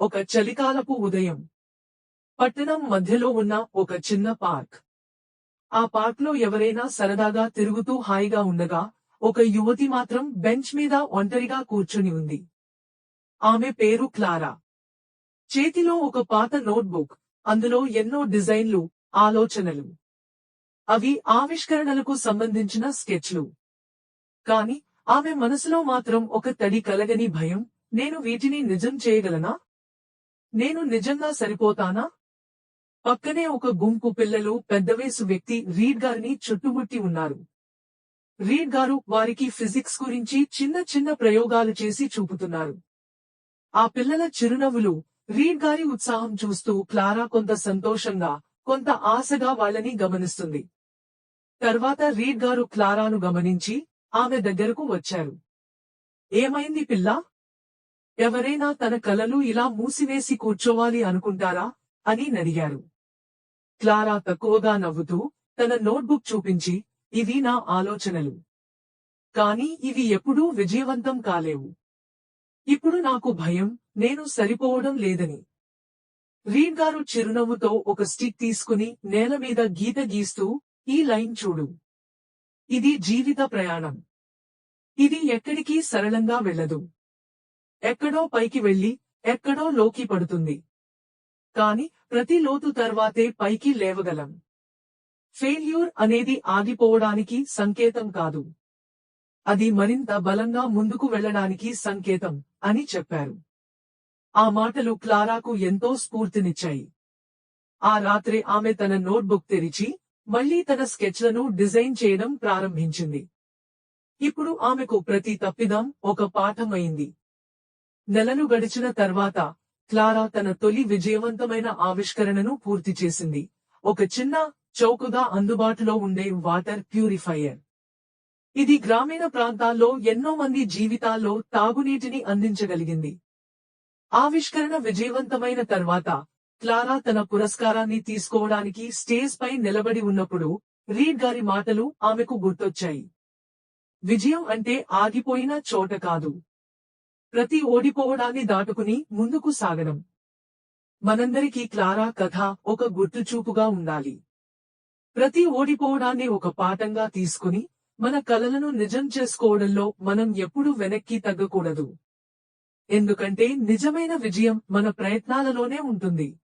ఒక చలికాలపు ఉదయం. పట్టణం మధ్యలో ఉన్న ఒక చిన్న పార్క్. ఆ పార్క్లో ఎవరైనా సరదాగా తిరుగుతూ హాయిగా ఉండగా ఒక యువతి మాత్రం బెంచ్ మీద ఒంటరిగా కూర్చుని ఉంది. ఆమె పేరు క్లారా. చేతిలో ఒక పాత నోట్బుక్ అందులో ఎన్నో డిజైన్లు ఆలోచనలు. అవి ఆవిష్కరణలకు సంబంధించిన స్కెచ్లు. కాని ఆమె మనసులో మాత్రం ఒక తడి కలగని భయం నేను వీటిని నిజం చేయగలనా? నేను నిజంగా సరిపోతానా? పక్కనే ఒక గుంపు పిల్లలు పెద్దవేసు వ్యక్తి రీడ్ గారిని చుట్టుముట్టి ఉన్నారు. రీడ్ గారు వారికి ఫిజిక్స్ గురించి చిన్న చిన్న ప్రయోగాలు చేసి చూపుతున్నారు. ఆ పిల్లల చిరునవ్వులు రీడ్ గారి ఉత్సాహం చూస్తూ క్లారా కొంత సంతోషంగా కొంత ఆశగా వాళ్ళని గమనిస్తుంది. తర్వాత రీడ్ గారు క్లారాను గమనించి ఆమె దగ్గరకు వచ్చారు. ఏమైంది పిల్ల? ఎవరైనా తన కలలు ఇలా మూసివేసి కూర్చోవాలి అనుకుంటారా? అని నడిగారు. క్లారా తక్కువగా నవ్వుతూ తన నోట్బుక్ చూపించి ఇవి నా ఆలోచనలు. కాని ఇవి ఎప్పుడూ విజయవంతం కాలేవు. ఇప్పుడు నాకు భయం నేను సరిపోవడం లేదని. రీడ్ గారు చిరునవ్వుతో ఒక స్టిక్ తీసుకుని నేల మీద గీత గీస్తూ ఈ లైన్ చూడు. ఇది జీవిత ప్రయాణం. ఇది ఎక్కడికి సరళంగా వెళ్ళదు. ఎక్కడో పైకి వెళ్ళి ఎక్కడో లోకి పడుతుంది. కాని ప్రతి లోతు తర్వాతే పైకి లేవగలం. ఫెయిల్యూర్ అనేది ఆగిపోవడానికి సంకేతం కాదు. అది మరింత బలంగా ముందుకు వెళ్ళడానికి సంకేతం అని చెప్పారు. ఆ మాటలు క్లారాకు ఎంతో స్ఫూర్తినిచ్చాయి. ఆ రాత్రి ఆమె తన నోట్బుక్ తెరిచి మళ్ళీ తన స్కెచ్లను డిజైన్ చేయడం ప్రారంభించింది. ఇప్పుడు ఆమెకు ప్రతి తప్పిదం ఒక పాఠమైంది నెలలు గడిచిన తర్వాత క్లారా తన తొలి విజయవంతమైన ఆవిష్కరణను పూర్తి చేసింది. ఒక చిన్న చౌకగా అందుబాటులో ఉండే వాటర్ ప్యూరిఫైయర్. ఇది గ్రామీణ ప్రాంతాల్లో ఎన్నో మంది జీవితాల్లో తాగునీటిని అందించగలిగింది. ఆవిష్కరణ విజయవంతమైన తర్వాత క్లారా తన పురస్కారాన్ని తీసుకోవడానికి స్టేజ్ పై నిలబడి ఉన్నప్పుడు రీడ్ గారి మాటలు ఆమెకు గుర్తొచ్చాయి. విజయం అంటే ఆగిపోయిన చోట కాదు. ప్రతి ఓడిపోవడాన్ని దాటుకుని ముందుకు సాగడం. మనందరికీ క్లారా కథ ఒక గుర్తుచూపుగా ఉండాలి. ప్రతి ఓడిపోవడాన్ని ఒక పాఠంగా తీసుకుని మన కలలను నిజం చేసుకోవడంలో మనం ఎప్పుడూ వెనక్కి తగ్గకూడదు. ఎందుకంటే నిజమైన విజయం మన ప్రయత్నాలలోనే ఉంటుంది.